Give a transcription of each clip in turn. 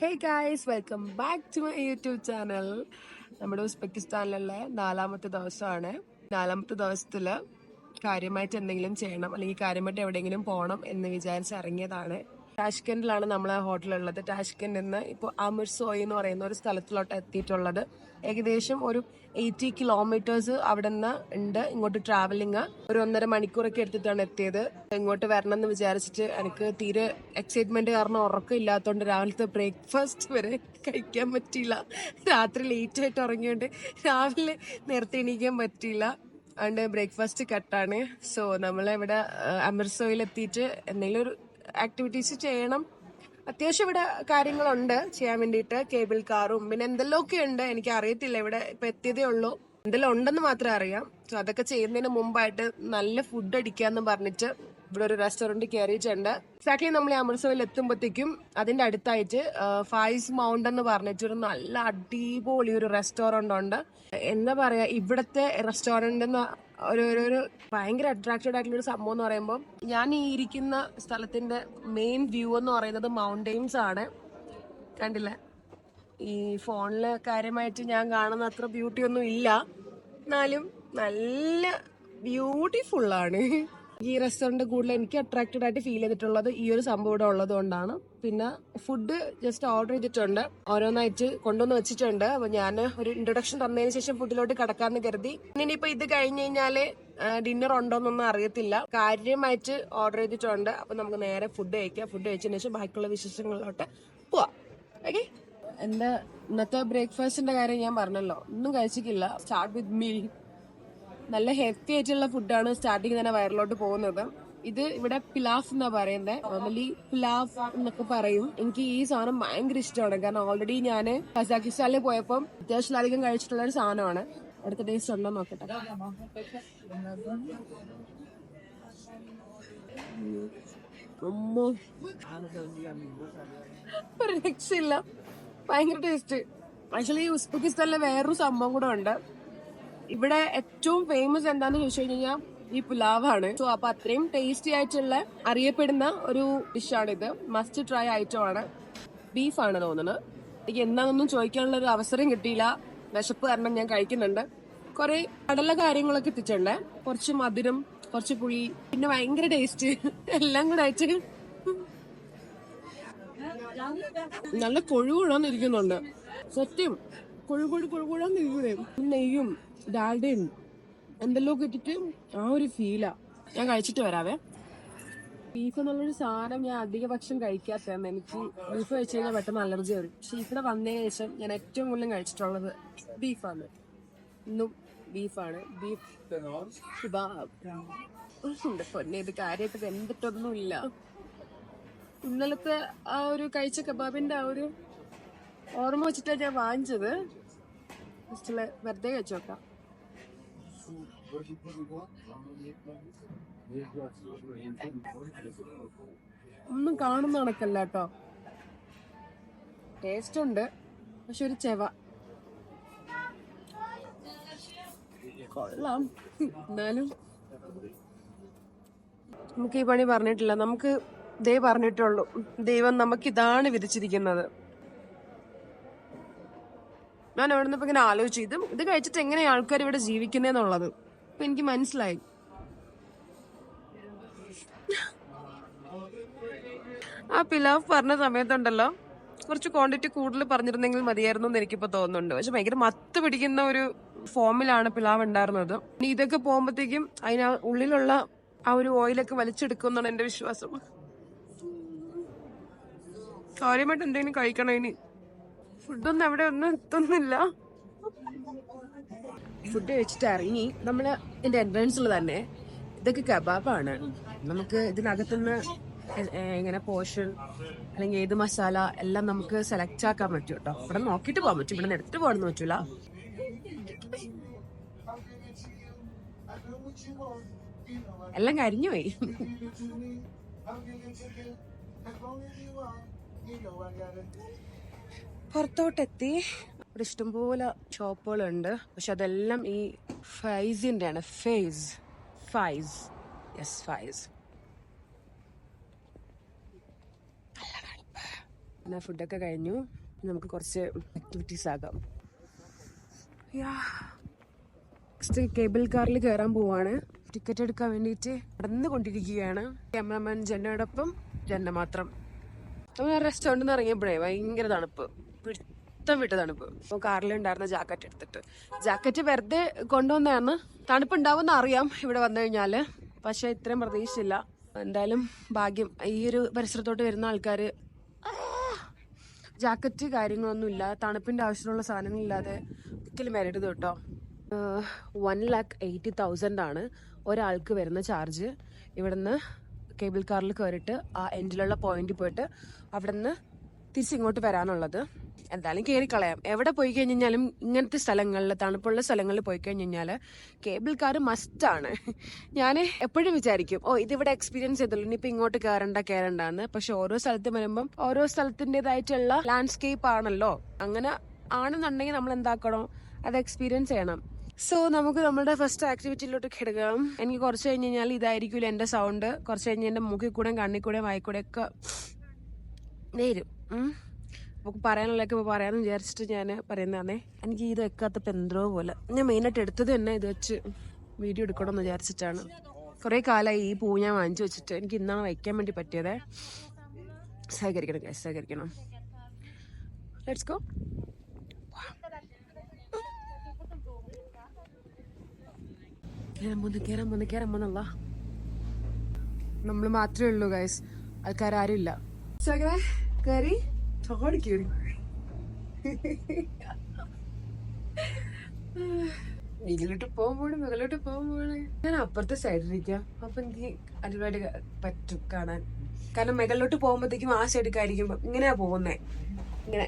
Hey guys welcome back to my YouTube channel നമ്മുടെ ഉസ്ബെക്കിസ്ഥാനിലുള്ള നാലാമത്തെ ദിവസമാണ്. നാലാമത്തെ ദിവസത്തിൽ കാര്യമായിട്ട് എന്തെങ്കിലും ചെയ്യണം അല്ലെങ്കിൽ കാര്യമായിട്ട് എവിടെയെങ്കിലും പോകണം എന്ന് വിചാരിച്ച് ഇറങ്ങിയതാണ്. ടാഷ്കൻഡിലാണ് നമ്മൾ ഹോട്ടലുള്ളത്. ടാഷ്കൻഡിൽ നിന്ന് ഇപ്പോൾ അമിർസോയ് എന്ന് പറയുന്ന ഒരു സ്ഥലത്തിലോട്ട് എത്തിയിട്ടുള്ളത്. ഏകദേശം ഒരു എയ്റ്റി കിലോമീറ്റേഴ്സ് അവിടെ നിന്ന് ഉണ്ട്. ഇങ്ങോട്ട് ട്രാവലിങ് ഒരു ഒന്നര മണിക്കൂറൊക്കെ എടുത്തിട്ടാണ് എത്തിയത്. ഇങ്ങോട്ട് വരണം എന്ന് വിചാരിച്ചിട്ട് എനിക്ക് തീരെ എക്സൈറ്റ്മെന്റ് കാരണം ഉറക്കം ഇല്ലാത്തതുകൊണ്ട് രാവിലത്തെ ബ്രേക്ക്ഫാസ്റ്റ് വരെ കഴിക്കാൻ പറ്റിയില്ല. രാത്രി ലേറ്റ് ആയിട്ട് ഉറങ്ങിയോണ്ട് രാവിലെ നേരത്തെ എണീക്കാൻ പറ്റിയില്ല. അതുകൊണ്ട് ബ്രേക്ക്ഫാസ്റ്റ് കട്ടാണ് സോ നമ്മളിവിടെ അമൃത്സോയിൽ എത്തിയിട്ട് എന്തെങ്കിലും ഒരു ആക്ടിവിറ്റീസ് ചെയ്യണം. അത്യാവശ്യം ഇവിടെ കാര്യങ്ങളുണ്ട് ചെയ്യാൻ വേണ്ടിയിട്ട്. കേബിൾ കാറും പിന്നെ എന്തെല്ലാമൊക്കെ ഉണ്ട്? എനിക്ക് അറിയത്തില്ല ഇവിടെ ഇപ്പൊ എത്തിയതേ ഉള്ളൂ. എന്തെല്ലാം ഉണ്ടെന്ന് മാത്രമേ അറിയാം. സോ അതൊക്കെ ചെയ്യുന്നതിന് മുമ്പായിട്ട് നല്ല ഫുഡ് അടിക്കാന്ന് പറഞ്ഞിട്ട് ഇവിടെ ഒരു റെസ്റ്റോറന്റ് കയറിയിട്ടുണ്ട്. എക്സാക്ട്ലി നമ്മൾ അമൃത്സറിൽ എത്തുമ്പോഴത്തേക്കും അതിന്റെ അടുത്തായിട്ട് ഫൈസ് മൗണ്ട് എന്ന് പറഞ്ഞിട്ട് ഒരു നല്ല അടിപൊളി ഒരു റെസ്റ്റോറന്റ് ഉണ്ട്. എന്താ പറയാ ഇവിടത്തെ റെസ്റ്റോറന്റ് ഒരു ഒരു ഭയങ്കര അട്രാക്റ്റഡ് ആയിട്ടുള്ള ഒരു സംഭവം എന്ന് പറയുമ്പോൾ ഞാൻ ഈ ഇരിക്കുന്ന സ്ഥലത്തിന്റെ മെയിൻ വ്യൂ എന്ന് പറയുന്നത് മൗണ്ടെയിൻസ് ആണ്. കണ്ടില്ലേ? ഈ ഫോണിൽ കാര്യമായിട്ട് ഞാൻ കാണുന്ന അത്ര ബ്യൂട്ടി ഒന്നും ഇല്ല. എന്നാലും നല്ല ബ്യൂട്ടിഫുൾ ആണ്. ഈ റെസ്റ്റോറന്റ് കൂടുതൽ എനിക്ക് അട്രാക്റ്റഡ് ആയിട്ട് ഫീൽ ചെയ്തിട്ടുള്ളത് ഈ ഒരു സംഭവം ഇവിടെ ഉള്ളത് കൊണ്ടാണ് പിന്നെ ഫുഡ് ജസ്റ്റ് ഓർഡർ ചെയ്തിട്ടുണ്ട്. ഓരോന്നായിട്ട് കൊണ്ടുവന്ന് വെച്ചിട്ടുണ്ട്. അപ്പോൾ ഞാൻ ഒരു ഇൻട്രൊഡക്ഷൻ തന്നതിന് ശേഷം ഫുഡിലോട്ട് കടക്കാന്ന് കരുതി. ഇനിയിപ്പോ ഇത് കഴിഞ്ഞ് കഴിഞ്ഞാൽ ഡിന്നർ ഉണ്ടോന്നൊന്നും അറിയത്തില്ല. കാര്യമായിട്ട് ഓർഡർ ചെയ്തിട്ടുണ്ട്. അപ്പൊ നമുക്ക് നേരെ ഫുഡ് കഴിക്കാം. ഫുഡ് കഴിച്ചതിന് ശേഷം ബാക്കിയുള്ള വിശേഷങ്ങളിലോട്ട് പോവാം. ഓക്കെ എന്റെ ഇന്നത്തെ ബ്രേക്ക്ഫാസ്റ്റിന്റെ കാര്യം ഞാൻ പറഞ്ഞല്ലോ. ഒന്നും കഴിച്ചിട്ടില്ല. സ്റ്റാർട്ട് വിത്ത് മീ നല്ല ഹെൽത്തി ആയിട്ടുള്ള ഫുഡാണ് സ്റ്റാർട്ടിങ് തന്നെ വയറിലോട്ട് പോകുന്നത്. ഇത് ഇവിടെ പിലാഫ് എന്നാ പറയുന്നത് നോർമലി പിലാഫ് എന്നൊക്കെ പറയും. എനിക്ക് ഈ സാധനം ഭയങ്കര ഇഷ്ടമാണ്. കാരണം ഓൾറെഡി ഞാൻ കസാഖിസ്ഥാനിൽ പോയപ്പോൾ അത്യാവശ്യം അധികം കഴിച്ചിട്ടുള്ള ഒരു സാധനമാണ്. അടുത്ത ടേസ്റ്റ് ഉണ്ടോ നോക്കട്ടെ. ഒരു രക്ഷയില്ല. ഭയങ്കര ടേസ്റ്റ് ആക്ച്വലി ഉസ്ബെക്കിസ്ഥാനിലെ വേറൊരു സംഭവം കൂടെ ഉണ്ട്. ഇവിടെ ഏറ്റവും ഫേമസ് എന്താന്ന് ചോദിച്ചു കഴിഞ്ഞാൽ ഈ പുലാവാണ്. സോ അപ്പൊ അത്രയും ടേസ്റ്റി ആയിട്ടുള്ള അറിയപ്പെടുന്ന ഒരു ഡിഷാണിത് മസ്റ്റ് ട്രൈ ഐറ്റം ആണ്. ബീഫാണ് തോന്നുന്നത് എനിക്ക് എന്താണെന്നൊന്നും ചോദിക്കാനുള്ള ഒരു അവസരം കിട്ടിയില്ല. വിശപ്പ് കാരണം ഞാൻ കഴിക്കുന്നുണ്ട്. കുറെ കടല കാര്യങ്ങളൊക്കെ എത്തിച്ചിട്ടുണ്ട് കുറച്ച് മധുരം കുറച്ച് പുളി പിന്നെ ഭയങ്കര ടേസ്റ്റ് എല്ലാം കൂടെ ആയിട്ട് നല്ല കൊഴുകുഴന്നിരിക്കുന്നുണ്ട് സത്യം. കൊഴുകൊഴു കൊഴുകുഴന്നിരിക്കുന്നേ നെയ്യും ഡാൽഡയും എന്തെല്ലോ ഇട്ടിട്ട് ആ ഒരു ഫീലാ ഞാൻ കഴിച്ചിട്ട് വരാവേ ബീഫ് എന്നുള്ളൊരു സാധനം ഞാൻ അധിക പക്ഷം കഴിക്കാത്തതാണ് എനിക്ക് ബീഫ് കഴിച്ചു കഴിഞ്ഞാൽ പെട്ടെന്ന് അലർജി വരും പക്ഷെ ഇവിടെ വന്നതിന് ശേഷം ഞാൻ ഏറ്റവും കൂടുതൽ കഴിച്ചിട്ടുള്ളത് ബീഫാണ് ഇന്നും ബീഫാണ് ബീഫ് പൊന്നെ ഇത് കാര്യമായിട്ട് ഇല്ല ഇന്നലത്തെ ആ ഒരു കഴിച്ച കബാബിന്റെ ആ ഒരു ഓർമ്മ വെച്ചിട്ടാണ് ഞാൻ വാങ്ങിച്ചത് ജസ്റ്റ് വെറുതെ കഴിച്ചു നോക്കാം. ഒന്നും കാണുന്ന കണക്കല്ല കേട്ടോ. ടേസ്റ്റ് ഉണ്ട് പക്ഷെ ഒരു ചെവ. കൊള്ളാം. എന്നാലും നമുക്ക് ഈ പണി പറഞ്ഞിട്ടില്ല. നമുക്ക് ദൈവം പറഞ്ഞിട്ടുള്ളൂ. ദൈവം നമുക്ക് ഇതാണ് വിധിച്ചിരിക്കുന്നത്. ഞാൻ അവിടെ നിന്ന് ഇങ്ങനെ ആലോചിച്ചു ഇത് ഇത് കഴിച്ചിട്ട് എങ്ങനെയാണ് ആൾക്കാർ ഇവിടെ ജീവിക്കുന്നതെന്നുള്ളത് അപ്പൊ എനിക്ക് മനസ്സിലായി. ആ പിലാവ് പറഞ്ഞ സമയത്തുണ്ടല്ലോ കുറച്ച് ക്വാണ്ടിറ്റി കൂടുതൽ പറഞ്ഞിരുന്നെങ്കിൽ മതിയായിരുന്നു എന്ന് എനിക്കിപ്പോ തോന്നുന്നുണ്ട്. പക്ഷെ ഭയങ്കര മത്ത് പിടിക്കുന്ന ഒരു ഫോമിലാണ് പിലാവ് ഉണ്ടായിരുന്നത്. ഇനി ഇതൊക്കെ പോകുമ്പോഴത്തേക്കും അതിന് ഉള്ളിലുള്ള ആ ഒരു ഓയിലൊക്കെ വലിച്ചെടുക്കുമെന്നാണ് എന്റെ വിശ്വാസം. കാര്യമായിട്ട് എന്തെങ്കിലും കഴിക്കണം ഇനി? ഫുഡൊന്നും അവിടെ ഒന്നും എത്തുന്നില്ല. ഫുഡ് കഴിച്ചിട്ട് ഇറങ്ങി. നമ്മൾ ഇതിന്റെ എൻട്രൻസിൽ തന്നെ ഇതൊക്കെ കബാബാണ്. നമുക്ക് ഇതിനകത്തുനിന്ന് എങ്ങനെ പോർഷൻ അല്ലെങ്കിൽ ഏത് മസാല എല്ലാം നമുക്ക് സെലക്ട് ആക്കാൻ പറ്റും കേട്ടോ. ഇവിടെ നോക്കിയിട്ട് പോകാൻ പറ്റും. ഇവിടെ എടുത്തിട്ട് പോകണമെന്ന് പറ്റൂല. എല്ലാം കരിഞ്ഞു പോയി. പുറത്തോട്ടെത്തി. ഇവിടെ ഇഷ്ടംപോലെ ഷോപ്പുകളുണ്ട് പക്ഷെ അതെല്ലാം ഈ ഫൈസിന്റെ ആണ് ഫേസ്. ഫൈസ്. യെസ് ഫൈസ്. പിന്നെ ഫുഡൊക്കെ കഴിഞ്ഞു. നമുക്ക് കുറച്ച് ആക്ടിവിറ്റീസ് ആകാം. നെക്സ്റ്റ് കേബിൾ കാറിൽ കയറാൻ പോവാണ്. ടിക്കറ്റ് എടുക്കാൻ വേണ്ടിയിട്ട് നടന്നുകൊണ്ടിരിക്കുകയാണ്. ക്യാമറമാൻ ജന്നയോടൊപ്പം ജന്ന മാത്രം നമ്മൾ റെസ്റ്റോറന്റിൽ നിന്ന് ഇറങ്ങിയപ്പോഴേ ഭയങ്കര തണുപ്പ്. പിടുത്തം വിട്ട തണുപ്പ് അപ്പോൾ കാറിലുണ്ടായിരുന്ന ജാക്കറ്റ് എടുത്തിട്ട്. ജാക്കറ്റ് വെറുതെ കൊണ്ടുവന്നതാണ്. തണുപ്പ് ഉണ്ടാവുമെന്ന് അറിയാം ഇവിടെ വന്നു കഴിഞ്ഞാൽ പക്ഷേ ഇത്രയും പ്രതീക്ഷിച്ചില്ല. എന്തായാലും ഭാഗ്യം. ഈ ഒരു പരിസരത്തോട്ട് വരുന്ന ആൾക്കാർ ജാക്കറ്റ് കാര്യങ്ങളൊന്നും ഇല്ല. തണുപ്പിന്റെ ആവശ്യമുള്ള സാധനങ്ങളില്ലാതെ ഒരിക്കലും വരരുത് കേട്ടോ. വൺ ലാക്ക് എയ്റ്റി തൗസൻഡ് ആണ് ഒരാൾക്ക് വരുന്ന ചാർജ് ഇവിടുന്ന് കേബിൾ കാറിൽ കയറിയിട്ട് ആ എൻഡിലുള്ള പോയിന്റിൽ പോയിട്ട് അവിടെ നിന്ന് തിരിച്ചിങ്ങോട്ട് വരാനുള്ളത്. എന്തായാലും കയറി കളയാം എവിടെ പോയി കഴിഞ്ഞാലും ഇങ്ങനത്തെ സ്ഥലങ്ങളിൽ തണുപ്പുള്ള സ്ഥലങ്ങളിൽ പോയി കഴിഞ്ഞാൽ കേബിൾ കാർ മസ്റ്റാണ് ഞാൻ എപ്പോഴും വിചാരിക്കും ഓ ഇതിവിടെ എക്സ്പീരിയൻസ് ചെയ്തല്ലോ ഇനിയിപ്പോൾ ഇങ്ങോട്ട് കയറണ്ട കയറണ്ടെന്ന് പക്ഷെ ഓരോ സ്ഥലത്ത് വരുമ്പം ഓരോ സ്ഥലത്തിന്റെതായിട്ടുള്ള ലാൻഡ്സ്കേപ്പ് ആണല്ലോ. അങ്ങനെ ആണെന്നുണ്ടെങ്കിൽ നമ്മൾ എന്താക്കണം? അത് എക്സ്പീരിയൻസ് ചെയ്യണം. സോ നമുക്ക് നമ്മുടെ ഫസ്റ്റ് ആക്ടിവിറ്റിയിലോട്ട് കിടക്കാം. എനിക്ക് കുറച്ച് കഴിഞ്ഞ് കഴിഞ്ഞാൽ ഇതായിരിക്കും എന്റെ സൗണ്ട് കുറച്ച് കഴിഞ്ഞ് എന്റെ മുഖിൽ കൂടെ കണ്ണിൽ കൂടെ വായിക്കൂടെ ഒക്കെ നേരും. നമുക്ക് പറയാനുള്ളതൊക്കെ പറയാമെന്ന് വിചാരിച്ചിട്ട് ഞാൻ പറയുന്നതാണേ. എനിക്ക് ഇത് വെക്കാത്തപ്പോൾ എന്തോ പോലെ. ഞാൻ മെയിനായിട്ട് എടുത്തത് തന്നെ ഇത് വെച്ച് വീഡിയോ എടുക്കണമെന്ന് വിചാരിച്ചിട്ടാണ്. കുറേ കാലമായി ഈ പൂ ഞാൻ വാങ്ങിച്ചു വെച്ചിട്ട്. എനിക്ക് ഇന്നാണ് വയ്ക്കാൻ വേണ്ടി പറ്റിയത്. സഹകരിക്കണം കേസ് സഹകരിക്കണം. ലെറ്റ്സ് ഗോ നമ്മൾ മാത്രമേ ഉള്ളൂ ഗൈസ് ആൾക്കാരും ഇല്ല. സഹകരേ കയറി ചോടി കയറി ഇതിലോട്ട് പോകുമ്പോഴും മുകളിലോട്ട് പോകുമ്പോഴും ഞാൻ അപ്പുറത്തെ സൈഡിലിരിക്കാം അപ്പൊ എനിക്ക് അടിപൊളിയായിട്ട് പറ്റും കാണാൻ. കാരണം മുകളിലോട്ട് പോകുമ്പോഴത്തേക്കും ആ സൈഡിലേക്കായിരിക്കും ഇങ്ങനെയാ പോകുന്നേ. ഇങ്ങനെ.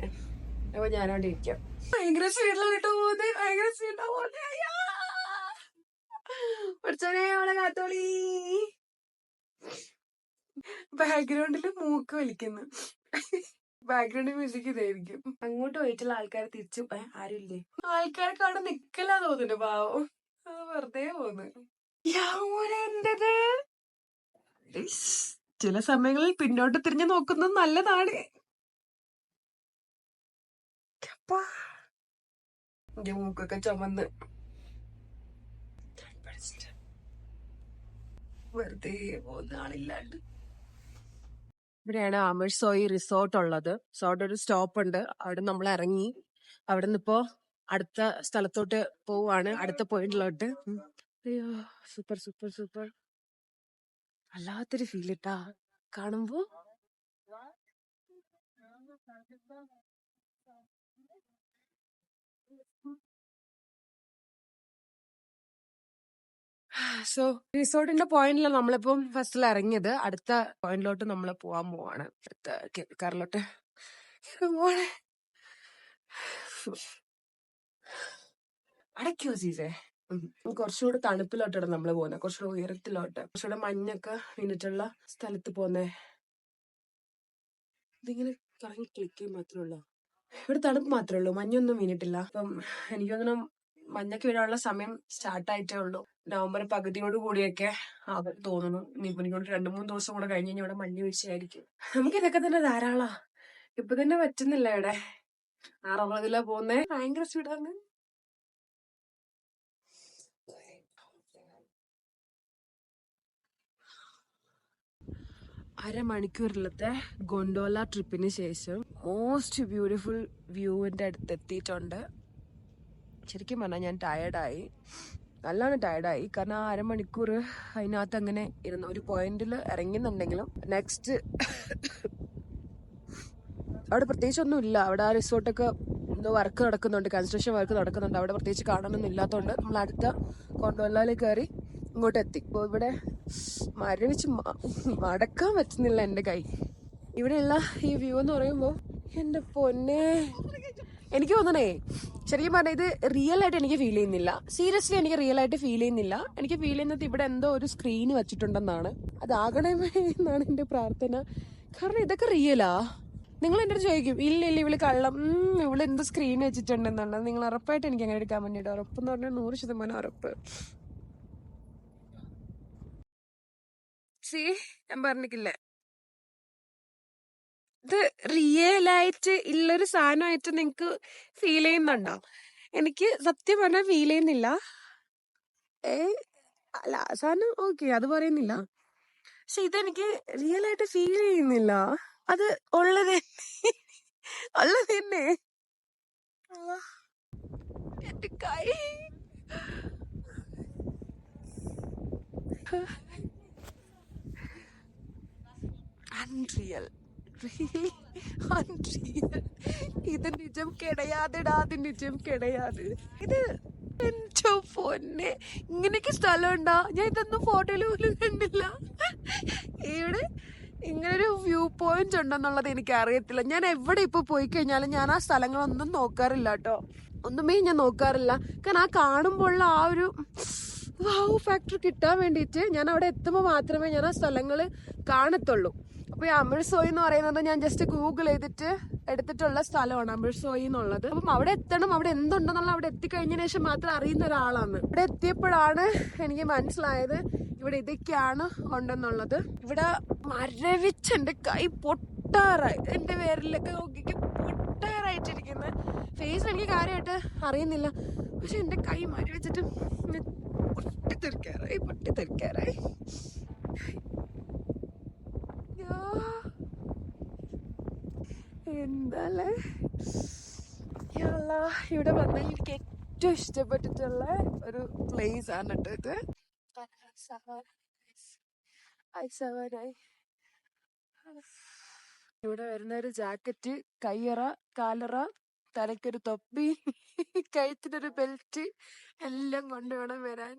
അപ്പൊ ഞാനവിടെ ഇരിക്കാം. ഭയങ്കര സ്പീഡിലോട്ട് പോകുന്നത് ഭയങ്കര സ്പീഡിലാ പോകുന്നത് പഠിച്ചോനെ കാത്തോളി. ബാക്ക്ഗ്രൗണ്ടിൽ മൂക്ക് വലിക്കുന്നു. ബാക്ക്ഗ്രൗണ്ട് മ്യൂസിക് ഇതായിരിക്കും. അങ്ങോട്ട് പോയിട്ടുള്ള ആൾക്കാരെ തിരിച്ചു ഏ, ആരുമില്ലേ? ആൾക്കാരൊക്കെ അവിടെ നിക്കലാ തോന്നുന്നു പാവം. അത് വെറുതെ പോന്ന്. ചില സമയങ്ങളിൽ പിന്നോട്ട് തിരിഞ്ഞു നോക്കുന്നത് നല്ലതാണ്. എന്റെ മൂക്കൊക്കെ ചുമന്ന്. വെറുതെ പോകുന്ന ആളില്ലാണ്ട്. ഇവിടെയാണ് ആമേഴ്സോയി റിസോർട്ട് ഉള്ളത്. അവിടെ ഒരു സ്റ്റോപ്പ് ഉണ്ട്. അവിടെ നമ്മൾ ഇറങ്ങി. അവിടെ നിന്ന് ഇപ്പോ അടുത്ത സ്ഥലത്തോട്ട് പോവാണ് അടുത്ത പോയിന്റിലോട്ട്. അയ്യോ സൂപ്പർ സൂപ്പർ സൂപ്പർ. വല്ലാത്തൊരു ഫീൽ ഇട്ടാ. കാണുമ്പോ സോ റിസോർട്ടിന്റെ പോയിന്റിൽ നമ്മളിപ്പം ഫസ്റ്റിൽ ഇറങ്ങിയത് അടുത്ത പോയിന്റിലോട്ട് നമ്മൾ പോവാൻ പോവാണ്. അടുത്ത കേൾക്കാറിലോട്ട് പോവാണ്. അടയ്ക്കോ സീസേ. കുറച്ചുകൂടെ തണുപ്പിലോട്ടാണ് നമ്മൾ പോകുന്നത് കുറച്ചുകൂടെ ഉയരത്തിലോട്ട്. കുറച്ചുകൂടെ മഞ്ഞൊക്കെ വീണിട്ടുള്ള സ്ഥലത്ത് പോന്നേ ഇതിങ്ങനെ കറങ്ങി ക്ലിക്ക് മാത്രമേ ഉള്ളൂ. ഇവിടെ തണുപ്പ് മാത്രമേ ഉള്ളൂ. മഞ്ഞൊന്നും വീണിട്ടില്ല. അപ്പം എനിക്ക് തോന്നുന്നു മഞ്ഞൊക്കെ വീഴാനുള്ള സമയം സ്റ്റാർട്ട് ആയിട്ടേ ഉള്ളൂ. നവംബർ പകുതിയോട് കൂടിയൊക്കെ ആകും തോന്നുന്നു. ഇനിയിപ്പോ എനിക്കൊണ്ട് രണ്ടു മൂന്ന് ദിവസം കൂടെ കഴിഞ്ഞ് ഇവിടെ മഞ്ഞ് വീഴ്ചയായിരിക്കും. നമുക്ക് ഇതൊക്കെ തന്നെ ധാരാളാ. ഇപ്പൊ തന്നെ പറ്റുന്നില്ല ഇവിടെ. അറുപതിലാ പോകുന്നേ. ഭയങ്കര സ്പീഡാണ് അരമണിക്കൂറിലത്തെ ഗൊണ്ടോല ട്രിപ്പിന് ശേഷം മോസ്റ്റ് ബ്യൂട്ടിഫുൾ വ്യൂവിന്റെ അടുത്ത് എത്തിയിട്ടുണ്ട് ശരിക്കും പറഞ്ഞാൽ ഞാൻ ടയർഡായി നല്ലോണം ടയർഡായി കാരണം ആ അരമണിക്കൂർ അതിനകത്ത് അങ്ങനെ ഇരുന്നു ഒരു പോയിന്റിൽ ഇറങ്ങുന്നുണ്ടെങ്കിലും നെക്സ്റ്റ് അവിടെ പ്രത്യേകിച്ച് ഒന്നും ഇല്ല അവിടെ ആ റിസോർട്ടൊക്കെ എന്തോ വർക്ക് നടക്കുന്നുണ്ട്. കൺസ്ട്രക്ഷൻ വർക്ക് നടക്കുന്നുണ്ട്. അവിടെ പ്രത്യേകിച്ച് കാണാനൊന്നും ഇല്ലാത്തതുകൊണ്ട് നമ്മൾ അടുത്ത കൊണ്ടുവല്ലാൽ കയറി ഇങ്ങോട്ട് എത്തി ഇപ്പോൾ ഇവിടെ മരവിച്ച് മടക്കാൻ പറ്റുന്നില്ല എന്റെ കൈ. ഇവിടെയുള്ള ഈ വ്യൂ എന്ന് പറയുമ്പോൾ എന്റെ പൊന്നെ. എനിക്ക് തോന്നണേ ശരിക്കും പറഞ്ഞാൽ ഇത് റിയൽ ആയിട്ട് എനിക്ക് ഫീൽ ചെയ്യുന്നില്ല. സീരിയസ്ലി എനിക്ക് റിയൽ ആയിട്ട് ഫീൽ ചെയ്യുന്നില്ല. എനിക്ക് ഫീൽ ചെയ്യുന്നത് ഇവിടെ എന്തോ ഒരു സ്ക്രീൻ വെച്ചിട്ടുണ്ടെന്നാണ്. അതാകണമേ എന്നാണ് എന്റെ പ്രാർത്ഥന. കാരണം ഇതൊക്കെ റിയലാ നിങ്ങൾ എന്റെ അടുത്ത് ചോദിക്കും ഇല്ല ഇല്ല ഇവൾ കള്ളം. ഇവൾ എന്ത് സ്ക്രീൻ വെച്ചിട്ടുണ്ടെന്നുള്ളത് നിങ്ങൾ ഉറപ്പായിട്ട് എനിക്ക് അങ്ങനെ എടുക്കാൻ വേണ്ടിയിട്ട് ഉറപ്പെന്ന് പറഞ്ഞാൽ നൂറ് ശതമാനം ഉറപ്പ്. സി ഞാൻ പറഞ്ഞിട്ടില്ലേ? ഇത് റിയൽ ആയിട്ട് ഉള്ളൊരു സാധനമായിട്ട് നിങ്ങൾക്ക് ഫീൽ ചെയ്യുന്നുണ്ടോ? എനിക്ക് സത്യം പറഞ്ഞാൽ ഫീൽ ചെയ്യുന്നില്ല. ഏ അല്ല സാധനം ഓക്കെ അത് പറയുന്നില്ല. പക്ഷെ ഇതെനിക്ക് റിയൽ ആയിട്ട് ഫീൽ ചെയ്യുന്നില്ല. അത് ഉള്ളത് ഉള്ളത് തന്നെ. എന്റെ കൈ unreal. ഇത് നിജം കിടയാതെടാ അത് നിജം കിടയാതെ. ഇത് എന്റെ പൊന്നെ ഇങ്ങനെയൊക്കെ സ്ഥലം ഞാൻ ഇതൊന്നും ഫോട്ടോയിൽ പോലും കണ്ടില്ല. ഇവിടെ ഇങ്ങനൊരു വ്യൂ പോയിന്റ് ഉണ്ടെന്നുള്ളത് എനിക്ക് അറിയത്തില്ല ഞാൻ എവിടെ ഇപ്പൊ പോയി കഴിഞ്ഞാലും ഞാൻ ആ സ്ഥലങ്ങളൊന്നും നോക്കാറില്ല കേട്ടോ. ഒന്നുമേ ഞാൻ നോക്കാറില്ല. കാരണം ആ കാണുമ്പോഴുള്ള ആ ഒരു വാവ് ഫാക്ടർ കിട്ടാൻ വേണ്ടിയിട്ട് ഞാൻ അവിടെ എത്തുമ്പോൾ മാത്രമേ ഞാൻ ആ സ്ഥലങ്ങൾ കാണത്തുള്ളൂ. അപ്പൊ ഈ അമിഴ്സോയി എന്ന് പറയുന്നത് ഞാൻ ജസ്റ്റ് ഗൂഗിൾ ചെയ്തിട്ട് എടുത്തിട്ടുള്ള സ്ഥലമാണ് അമിഴ്സോയി എന്നുള്ളത്. അപ്പം അവിടെ എത്തണം അവിടെ എന്തുണ്ടെന്നുള്ള അവിടെ എത്തിക്കഴിഞ്ഞതിന് ശേഷം മാത്രം അറിയുന്ന ഒരാളാണ്. ഇവിടെ എത്തിയപ്പോഴാണ് എനിക്ക് മനസ്സിലായത് ഇവിടെ ഇതൊക്കെയാണ് ഉണ്ടെന്നുള്ളത്. ഇവിടെ മരവിച്ച് എന്റെ കൈ പൊട്ടാറായി. എന്റെ പേരിലൊക്കെ നോക്കിക്ക് പൊട്ടാറായിട്ടിരിക്കുന്നത് ഫേസ് എനിക്ക് കാര്യമായിട്ട് അറിയുന്നില്ല. പക്ഷെ എന്റെ കൈ മരവിച്ചിട്ട് പൊട്ടിത്തെറിക്കാറായി പൊട്ടിത്തെറിക്കാറായി യാ. എന്താല്ലേ? ഇവിടെ വന്നാൽ എനിക്ക് ഏറ്റവും ഇഷ്ടപ്പെട്ടിട്ടുള്ള ഒരു പ്ലേസ് ആണ് കേട്ടോ ഇത്. ഇവിടെ വരുന്ന ഒരു ജാക്കറ്റ് കയ്യറ കാലറ തലയ്ക്കൊരു തൊപ്പി കഴുത്തിനൊരു ബെൽറ്റ് എല്ലാം കൊണ്ട് വേണം വരാൻ.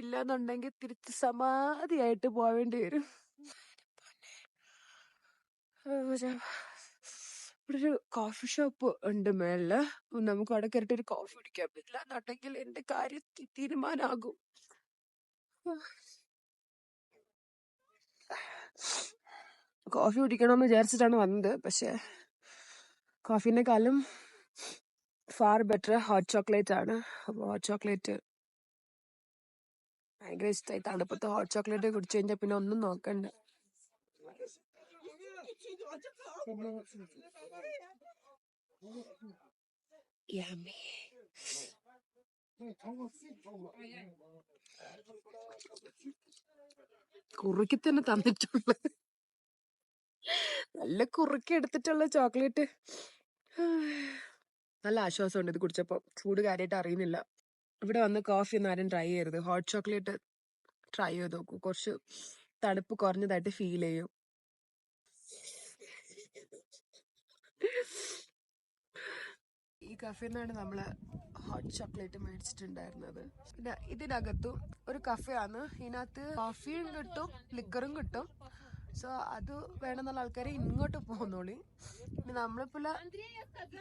ഇല്ലാന്നുണ്ടെങ്കിൽ തിരിച്ച് സമാധിയായിട്ട് പോവേണ്ടി വരും. ഇവിടെ ഒരു കോഫി ഷോപ്പ് ഉണ്ട് മേളിൽ. അപ്പൊ നമുക്ക് അവിടെ കയറിട്ട് ഒരു കോഫി കുടിക്കാൻ പറ്റില്ല എന്നുണ്ടെങ്കിൽ എന്റെ കാര്യം തീരുമാനാകും. കോഫി കുടിക്കണമെന്ന് വിചാരിച്ചിട്ടാണ് വന്നത്. പക്ഷെ കോഫീനെക്കാളും ഫാർ ബെറ്റർ ഹോട്ട് ചോക്ലേറ്റ് ആണ്. അപ്പോൾ ഹോട്ട് ചോക്ലേറ്റ് ഭയങ്കര ഇഷ്ടമായി തണുപ്പത്ത് ഹോട്ട് ചോക്ലേറ്റ് കുടിച്ചു കഴിഞ്ഞാൽ പിന്നെ ഒന്നും നോക്കണ്ട. Yummy. കുറുക്കി തന്നെ തന്നിട്ടുള്ള നല്ല കുറുക്കി എടുത്തിട്ടുള്ള ചോക്ലേറ്റ്. നല്ല ആശ്വാസമുണ്ട് ഇത് കുടിച്ചപ്പോ ചൂട് കാര്യമായിട്ട് അറിയുന്നില്ല. ഇവിടെ വന്ന് കോഫി ഒന്നും ആരും ട്രൈ ചെയ്യരുത്. ഹോട്ട് ചോക്ലേറ്റ് ട്രൈ ചെയ്ത് നോക്കൂ. കുറച്ച് തണുപ്പ് കുറഞ്ഞതായിട്ട് ഫീൽ ചെയ്യും. ഈ കഫേന്നാണ് നമ്മൾ ഹോട്ട് ചോക്ലേറ്റ് മേടിച്ചിട്ടുണ്ടായിരുന്നത്. പിന്നെ ഇതിനകത്തും ഒരു കഫയാണ്. ഇതിനകത്ത് കോഫിയും കിട്ടും ലിക്കറും കിട്ടും. സോ അത് വേണമെന്നുള്ള ആൾക്കാരെ ഇങ്ങോട്ട് പോകുന്നോളി പിന്നെ നമ്മളിപ്പോൾ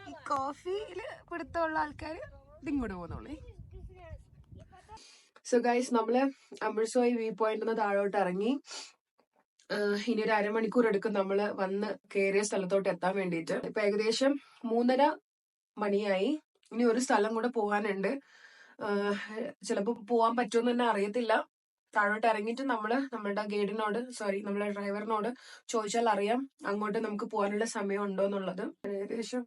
ഈ കോഫിയിൽ പിടുത്തമുള്ള ആൾക്കാർ ഇതിങ്ങോട്ട് പോകുന്നോളി സോ ഗൈസ് നമ്മൾ അമൃത്സോയി വ്യൂ പോയിന്റ് താഴോട്ട് ഇറങ്ങി. ഇനി ഒരു അരമണിക്കൂർ എടുക്കും നമ്മൾ വന്ന് കയറിയ സ്ഥലത്തോട്ട് എത്താൻ വേണ്ടിയിട്ട് ഇപ്പൊ ഏകദേശം മൂന്നര മണിയായി. ഇനി ഒരു സ്ഥലം കൂടെ പോകാനുണ്ട് ചിലപ്പോൾ പോകാൻ പറ്റുമെന്ന് തന്നെ അറിയത്തില്ല. താഴോട്ട് ഇറങ്ങിയിട്ട് നമ്മൾ നമ്മളുടെ ഗൈഡിനോട് സോറി നമ്മുടെ ഡ്രൈവറിനോട് ചോദിച്ചാൽ അറിയാം. അങ്ങോട്ട് നമുക്ക് പോകാനുള്ള സമയം ഉണ്ടോ എന്നുള്ളത് ഏകദേശം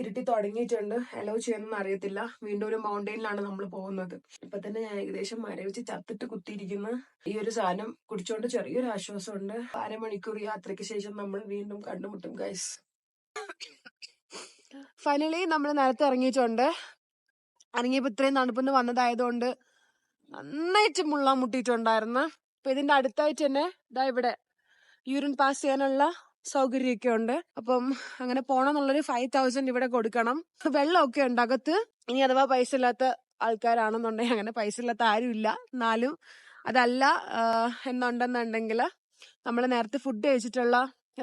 ഇരുട്ടി തുടങ്ങിയിട്ടുണ്ട്. അലോ ചെയ്യണമെന്ന് അറിയത്തില്ല. വീണ്ടും ഒരു മൗണ്ടൈനിലാണ് നമ്മൾ പോകുന്നത്. ഇപ്പൊ തന്നെ ഞാൻ ഏകദേശം മരവിച്ച് ചത്തിട്ട് കുത്തിയിരിക്കുന്ന. ഈ ഒരു സാധനം കുടിച്ചോണ്ട് ചെറിയൊരു ആശ്വാസമുണ്ട്. അരമണിക്കൂർ യാത്രയ്ക്ക് ശേഷം നമ്മൾ വീണ്ടും കണ്ടുമുട്ടും ഗൈസ് ഫൈനലി നമ്മൾ നേരത്തെ ഇറങ്ങിയിട്ടുണ്ട്. ഇറങ്ങിയപ്പോ ഇത്രയും തണുപ്പെന്ന് വന്നതായതുകൊണ്ട് നന്നായിട്ട് മുള്ളാൻ മുട്ടിയിട്ടുണ്ടായിരുന്നു. അപ്പൊ ഇതിന്റെ അടുത്തായിട്ട് തന്നെ ഇതാ ഇവിടെ യൂറിൻ പാസ് ചെയ്യാനുള്ള സൗകര്യമൊക്കെ ഉണ്ട്. അപ്പം അങ്ങനെ പോണെന്നുള്ളൊരു ഫൈവ് തൗസൻഡ് ഇവിടെ കൊടുക്കണം. വെള്ളമൊക്കെ ഉണ്ട് അകത്ത്. ഇനി അഥവാ പൈസ ഇല്ലാത്ത ആൾക്കാരാണെന്നുണ്ടെങ്കിൽ അങ്ങനെ പൈസ ഇല്ലാത്ത ആരും ഇല്ല എന്നാലും അതല്ല എന്നുണ്ടെന്നുണ്ടെങ്കിൽ നമ്മൾ നേരത്തെ ഫുഡ് കഴിച്ചിട്ടുള്ള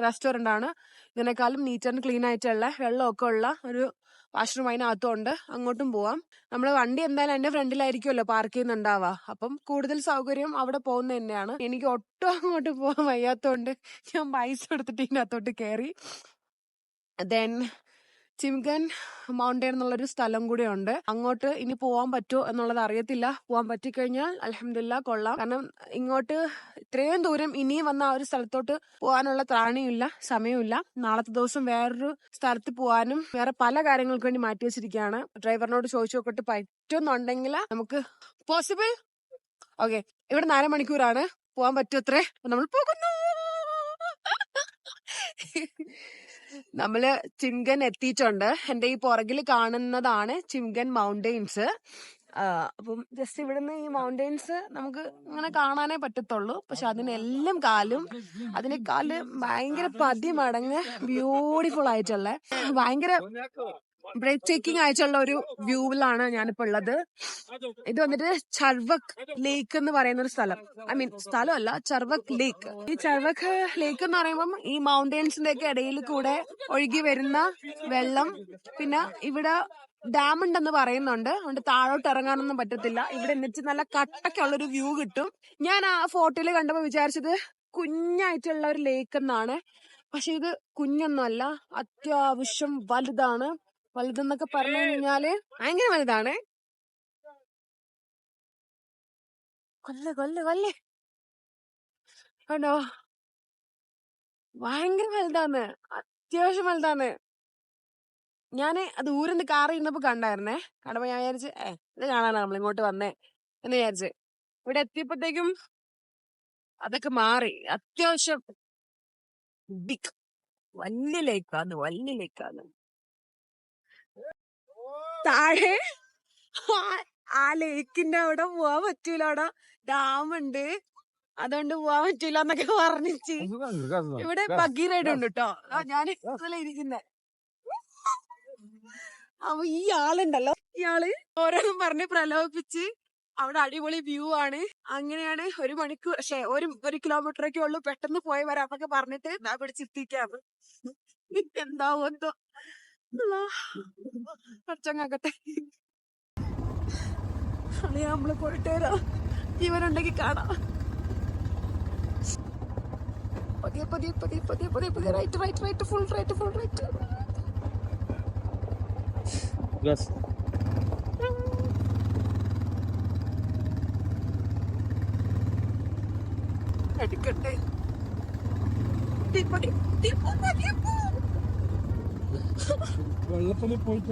റെസ്റ്റോറന്റ് ആണ്. ഇതിനേക്കാളും നീറ്റ് ആൻഡ് ക്ലീൻ ആയിട്ടുള്ള വെള്ളമൊക്കെ ഉള്ള ഒരു വാഷ്റൂം അതിനകത്തുണ്ട് അങ്ങോട്ടും പോവാം. നമ്മൾ വണ്ടി എന്തായാലും എന്റെ ഫ്രണ്ടിലായിരിക്കുമല്ലോ പാർക്ക് ചെയ്യുന്നുണ്ടാവുക അപ്പം കൂടുതൽ സൗകര്യം അവിടെ പോകുന്നത് തന്നെയാണ്. എനിക്ക് ഒട്ടും അങ്ങോട്ട് പോകാൻ വയ്യാത്തോണ്ട് ഞാൻ പൈസ എടുത്തിട്ട് ഇതിനകത്തോട്ട് കയറി ദെൻ ചിംഗൻ മൗണ്ടൻ എന്നുള്ളൊരു സ്ഥലം കൂടെ ഉണ്ട് അങ്ങോട്ട് ഇനി പോവാൻ പറ്റുമോ എന്നുള്ളത് അറിയത്തില്ല. പോവാൻ പറ്റിക്കഴിഞ്ഞാൽ അലഹമില്ല കൊള്ളാം. കാരണം ഇങ്ങോട്ട് ഇത്രയും ദൂരം ഇനിയും വന്ന ആ ഒരു സ്ഥലത്തോട്ട് പോകാനുള്ള ത്രാണിയില്ല സമയമില്ല. നാളത്തെ ദിവസം വേറൊരു സ്ഥലത്ത് പോകാനും വേറെ പല കാര്യങ്ങൾക്ക് വേണ്ടി മാറ്റി വെച്ചിരിക്കുകയാണ്. ഡ്രൈവറിനോട് ചോദിച്ചു നോക്കിട്ട് പറ്റുന്നുണ്ടെങ്കിൽ നമുക്ക് പോസിബിൾ ഓക്കെ ഇവിടെ നാല് മണിക്കൂറാണ്. പോകാൻ പറ്റുമത്രേ? നമ്മൾ പോകുന്നു. നമ്മൾ ചിംഗൻ എത്തിയിട്ടുണ്ട്. എന്റെ ഈ പുറകിൽ കാണുന്നതാണ് ചിംഗൻ മൗണ്ടെയിൻസ് അപ്പം ജസ്റ്റ് ഇവിടുന്ന് ഈ മൗണ്ടെയിൻസ് നമുക്ക് ഇങ്ങനെ കാണാനേ പറ്റത്തുള്ളൂ. പക്ഷെ അതിനെല്ലാം കാലും അതിനേക്കാൽ ഭയങ്കര പതി മടങ്ങ് ബ്യൂട്ടിഫുൾ ആയിട്ടുള്ള ഭയങ്കര ബ്രേക്ക് ടേക്കിംഗ് ആയിട്ടുള്ള ഒരു വ്യൂവിലാണ് ഞാനിപ്പോ ഉള്ളത്. ഇത് വന്നിട്ട് ചർവക് ലേക്ക് എന്ന് പറയുന്ന ഒരു സ്ഥലം. ഐ മീൻ സ്ഥലമല്ല ചർവക് ലേക്ക്. ഈ ചർവക് ലേക്ക് എന്ന് പറയുമ്പം ഈ മൗണ്ടൻസിന്റെ ഒക്കെ ഇടയിൽ കൂടെ ഒഴുകി വരുന്ന വെള്ളം. പിന്നെ ഇവിടെ ഡാം ഉണ്ടെന്ന് പറയുന്നുണ്ട്. അതുകൊണ്ട് താഴോട്ട് ഇറങ്ങാനൊന്നും പറ്റത്തില്ല. ഇവിടെ എന്നിട്ട് നല്ല കട്ടക്കുള്ള ഒരു വ്യൂ കിട്ടും. ഞാൻ ആ ഫോട്ടോയിൽ കണ്ടപ്പോ വിചാരിച്ചത് കുഞ്ഞായിട്ടുള്ള ഒരു ലേക്ക് എന്നാണ്. പക്ഷെ ഇത് കുഞ്ഞൊന്നുമല്ല അത്യാവശ്യം വലുതാണ്. വലുതെന്നൊക്കെ പറഞ്ഞു കഴിഞ്ഞാൽ ഭയങ്കര വലുതാണ്. കൊല്ല കൊല്ല കൊല്ലേ. കണ്ടോ? ഭയങ്കര വലുതാണ്. അത്യാവശ്യം വലുതാണ്. ഞാൻ അത് ഊരിന്ന് കാറി ഇരുന്നപ്പോ കണ്ടായിരുന്നേ. കണ്ടപ്പോ ഞാൻ വിചാരിച്ച് ഏ ഇത് കാണാനാ നമ്മൾ ഇങ്ങോട്ട് വന്നേ. എന്ന് വിചാരിച്ച്. ഇവിടെ എത്തിയപ്പോഴത്തേക്കും അതൊക്കെ മാറി. അത്യാവശ്യം ബിഗ് വലിയ ലേക്കാണ് വലിയ ലേക്കാണ് താഴെ ആ- ലേക്കിന്റെ അവിടെ പോവാൻ പറ്റൂല അവിടെ ഡാം ഉണ്ട് അതുകൊണ്ട് പോവാൻ പറ്റൂല എന്നൊക്കെ പറഞ്ഞിച്ച് ഇവിടെ ബഗ്ഗി റൈഡ് ഉണ്ട് കേട്ടോ ഞാൻ ഇരിക്കുന്നേ. അപ്പൊ ഈ ആളുണ്ടല്ലോ. ഇയാൾ ഓരോന്നും പറഞ്ഞ് പ്രലോഭിപ്പിച്ച് അവിടെ അടിപൊളി വ്യൂ ആണ്. അങ്ങനെയാണ് ഒരു മണിക്കൂർ പക്ഷേ ഒരു ഒരു കിലോമീറ്റർ ഒക്കെ ഉള്ളു. പെട്ടെന്ന് പോയി വരാം എന്നൊക്കെ പറഞ്ഞിട്ട് ഞാൻ പിടിച്ചിരിക്കാണ് എന്താവോ എന്തോ. അച്ചങ്ങാക്കട്ടെ അളിയാ നമ്മൾ പോയിട്ട് വരാം. ജീവനുണ്ടെങ്കിൽ കാണാം. പതിയെ പതിയെ പതിയെ പതിയെ പതിയെ പതിയെ. Right right right full right full right എടുക്കട്ടെ പതി, പതി, പതി, വെള്ളത്തിൽ പോയിട്ട്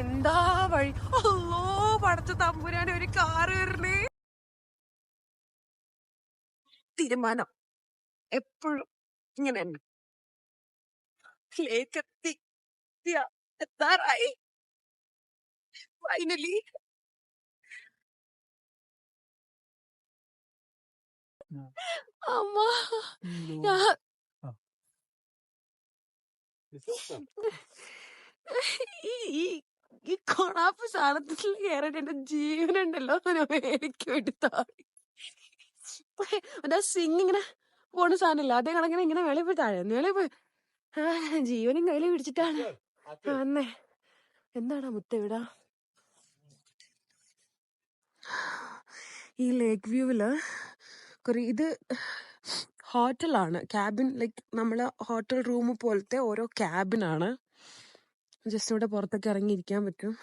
എന്താ വഴി? അല്ലോ പടച്ച തമ്പുരാൻ ഒരു കാറ് വരണേ തീരുമാനം. എപ്പോഴും ഇങ്ങനെ തന്നെ. ലേക്ക് എത്തി എത്തിയ എത്താറായി ഫൈനലി അമ്മ ഞാൻ ഈ ഈ കൊണാപ്പ് സാധനത്തിൽ കയറിട്ട് എന്റെ ജീവനുണ്ടല്ലോ എനിക്ക് എടുത്താടി മറ്റേ സിങ് ഇങ്ങനെ പോണ സാധനമില്ല അതേ കണക്കിന് ഇങ്ങനെ വെളിയിൽ പോയി താഴെ വെളിയിൽ പോയി. ആ, ജീവനും കയ്യിൽ പിടിച്ചിട്ടാണ്. വന്നേ എന്താടാ മുത്തവിട? ഈ ലേക്ക് വ്യൂവിൽ കുറെ ഇത് ഹോട്ടലാണ്. ക്യാബിൻ ലൈക്ക് നമ്മളെ ഹോട്ടൽ റൂം പോലത്തെ ഓരോ ക്യാബിനാണ്. ജസ്റ്റ് ഇവിടെ പുറത്തൊക്കെ ഇറങ്ങിയിരിക്കാൻ പറ്റും.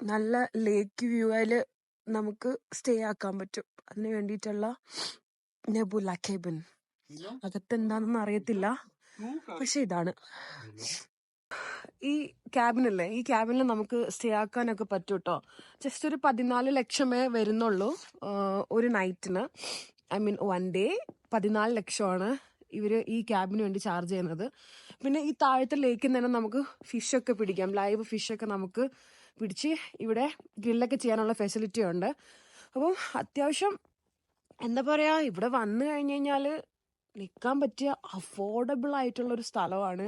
നല്ല ലേക്ക് വ്യൂവിൽ നമുക്ക് സ്റ്റേ ആക്കാൻ പറ്റും. അതിന് വേണ്ടിയിട്ടുള്ള നെബുല കേബിൻ അകത്ത് എന്താണെന്ന് അറിയത്തില്ല. പക്ഷെ ഇതാണ്. ഈ ക്യാബിനല്ലേ? ഈ ക്യാബിനിൽ നമുക്ക് സ്റ്റേ ആക്കാനൊക്കെ പറ്റും കേട്ടോ ജസ്റ്റ് ഒരു പതിനാല് ലക്ഷമേ വരുന്നുള്ളൂ ഒരു നൈറ്റിന്. ഐ മീൻ വൺ ഡേ പതിനാല് ലക്ഷമാണ് ഇവർ ഈ ക്യാബിന് വേണ്ടി ചാർജ് ചെയ്യുന്നത്. പിന്നെ ഈ താഴത്തെ ലേക്കിൽ തന്നെ നമുക്ക് ഫിഷൊക്കെ പിടിക്കാം. ലൈവ് ഫിഷൊക്കെ നമുക്ക് പിടിച്ച് ഇവിടെ ഗ്രില്ലൊക്കെ ചെയ്യാനുള്ള ഫെസിലിറ്റി ഉണ്ട്. അപ്പം അത്യാവശ്യം എന്താ പറയാ ഇവിടെ വന്നു കഴിഞ്ഞു കഴിഞ്ഞാൽ നിൽക്കാൻ പറ്റിയ അഫോർഡബിൾ ആയിട്ടുള്ള ഒരു സ്ഥലമാണ്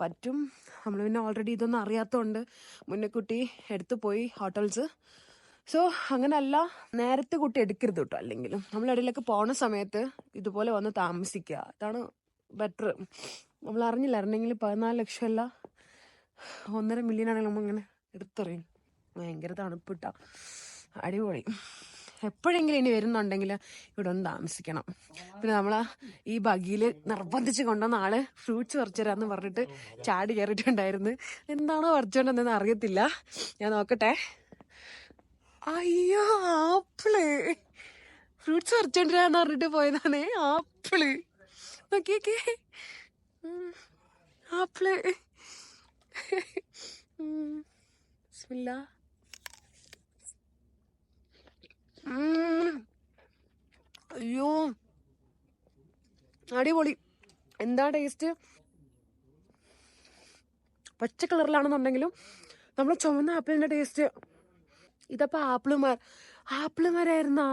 പറ്റും. നമ്മൾ പിന്നെ ഓൾറെഡി ഇതൊന്നും അറിയാത്തതുകൊണ്ട് മുന്നേ എടുത്തു പോയി ഹോട്ടൽസ് സോ അങ്ങനല്ല. നേരത്തെ കുട്ടി എടുക്കരുത് കേട്ടോ അല്ലെങ്കിലും. നമ്മൾ ഇടയിലേക്ക് പോണ സമയത്ത് ഇതുപോലെ വന്ന് താമസിക്കുക അതാണ് ബെറ്റർ നമ്മൾ അറിഞ്ഞില്ല. അറിഞ്ഞെങ്കിൽ പതിനാല് ലക്ഷം അല്ല ഒന്നര മില്യൺ ആണെങ്കിൽ നമ്മളിങ്ങനെ എടുത്തെറിയും. ഭയങ്കര തണുപ്പിട്ട അടിപൊളി. എപ്പോഴെങ്കിലും ഇനി വരുന്നുണ്ടെങ്കിൽ ഇവിടെ ഒന്ന് താമസിക്കണം പിന്നെ നമ്മൾ ഈ ബഗിയിൽ നിർബന്ധിച്ച് കൊണ്ടുവന്ന ആൾ ഫ്രൂട്ട്സ് പറിച്ചു തരാന്ന് പറഞ്ഞിട്ട് ചാടി കയറിയിട്ടുണ്ടായിരുന്നു എന്താണോ പറിച്ചോണ്ടെന്ന് അറിയത്തില്ല ഞാൻ നോക്കട്ടെ അയ്യോ ആപ്പിൾ ഫ്രൂട്ട്സ് പറിച്ചോണ്ടിരാന്ന് പറഞ്ഞിട്ട് പോയതാണേ ആപ്പിൾ നോക്കിയേക്കേ. ആപ്പിൾ. ബിസ്മില്ലാ. അയ്യോ. അടിപൊളി. എന്താ ടേസ്റ്റ് പച്ച കളറിലാണെന്നുണ്ടെങ്കിലും നമ്മൾ ചുവന്ന ആപ്പിളിന്റെ ടേസ്റ്റ് ഇതപ്പോ ആപ്പിളുമാർ. മര ആപ്പിൾ മരായിരുന്നാ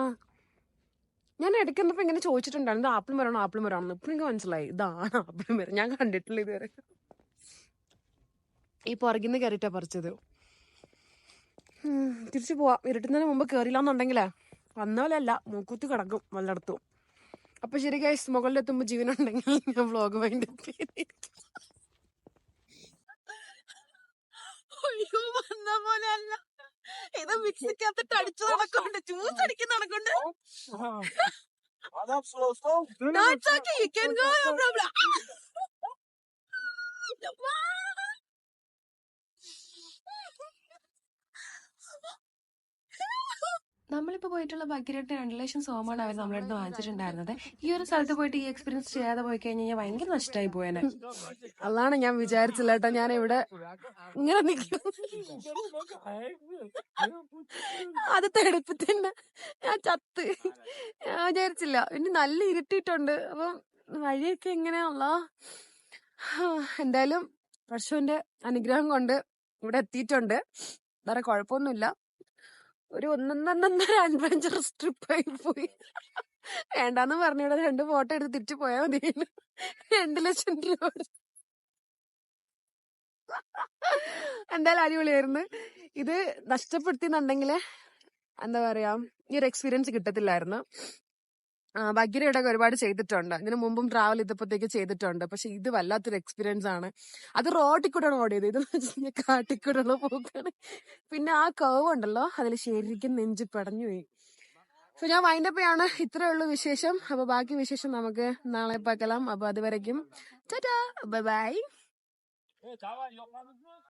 ഞാൻ ഇടയ്ക്ക് ഇങ്ങനെ ചോദിച്ചിട്ടുണ്ടായിരുന്നു ഇത് ആപ്പിൾ മരമാണോ ആപ്പിൾ മരമാണെന്ന് ഇപ്പൊ എനിക്ക് മനസ്സിലായി. ഇതാണ് ആപ്പിൾ മരം ഞാൻ കണ്ടിട്ടില്ല ഇതുവരെ. ഈ പുറകിന്ന് കയറിയിട്ടാ പറിച്ചത്. തിരിച്ചു പോവാ. ഇരുട്ടുന്നതിന് മുമ്പ് കയറിയില്ലാന്നുണ്ടെങ്കിലേ വന്ന പോലെ മൂക്കുത്തി കിടക്കും വല്ലയിടത്തും അപ്പൊ ശരി ഗൈസ് മുകളിലെത്തുമ്പോ ജീവനുണ്ടെങ്കിൽ ഞാൻ വ്ലോഗ് വേണ്ടി അയ്യോ വന്ന പോലെ അല്ല ഇത് മിക്സിക്കകത്തിട്ട് അടിച്ചു നടക്കൊണ്ട് ജ്യൂസ് അടിക്കുന്ന നടക്കൊണ്ട് Adam slow slow. No, it's okay. You can go. No problem. നമ്മളിപ്പോ പോയിട്ടുള്ള ബക്കിരട്ട് രണ്ട് ലക്ഷം സോമാണ് അവർ നമ്മളെ അടുത്ത് വാങ്ങിച്ചിട്ടുണ്ടായിരുന്നത്. ഈ ഒരു സ്ഥലത്ത് പോയിട്ട് ഈ എക്സ്പീരിയൻസ് ചെയ്യാതെ പോയി കഴിഞ്ഞാൽ ഭയങ്കര നഷ്ടമായി പോയനെ. അതാണ് ഞാൻ വിചാരിച്ചില്ല കേട്ടോ. ഞാൻ ഇവിടെ ഇങ്ങനെ നിൽക്കും അത് തെടുപ്പത്തിന്റെ ഞാൻ ചത്ത്. ഞാൻ വിചാരിച്ചില്ല. പിന്നെ നല്ല ഇരുട്ടിയിട്ടുണ്ട്. അപ്പം വഴിയൊക്കെ എങ്ങനെയാണല്ലോ എന്തായാലും പശുവിന്റെ അനുഗ്രഹം കൊണ്ട് ഇവിടെ എത്തിയിട്ടുണ്ട്. വേറെ കുഴപ്പമൊന്നുമില്ല. ഒരു ഒന്നൊന്നൊന്നര അഡ്വഞ്ചറസ് ട്രിപ്പ് ആയി പോയി. വേണ്ടാന്ന് പറഞ്ഞിവിടെ രണ്ട് ഫോട്ടോ എടുത്ത് തിരിച്ചു പോയാൽ മതി. രണ്ട് ലക്ഷം രൂപ. എന്തായാലും അടിപൊളിയായിരുന്നു. ഇത് നഷ്ടപ്പെടുത്തിന്നുണ്ടെങ്കിൽ എന്താ പറയാ ഈ ഒരു എക്സ്പീരിയൻസ് കിട്ടത്തില്ലായിരുന്നു. ഭഗീരയുടെ ഒരുപാട് ചെയ്തിട്ടുണ്ട്. ഇതിനു മുമ്പും ട്രാവൽ ചെയ്തപ്പോഴത്തേക്ക് ചെയ്തിട്ടുണ്ട്. പക്ഷെ ഇത് വല്ലാത്തൊരു എക്സ്പീരിയൻസ് ആണ്. അത് റോഡിൽ കൂടെയാണ് ഓടിയത് ഇത് കാട്ടിൽ ഉള്ള പോക്കാണ്. പിന്നെ ആ കവ് ഉണ്ടല്ലോ അതിൽ ശരിക്കും നെഞ്ച് പടഞ്ഞു പോയി. സോ ഞാൻ വൈൻഡപ്പ് ചെയ്യാണ്. ഇത്രേ ഉള്ളൂ വിശേഷം. അപ്പൊ ബാക്കി വിശേഷം നമുക്ക് നാളെ പാക്കലാം അപ്പൊ അതുവരയ്ക്കും ബൈ ബൈ you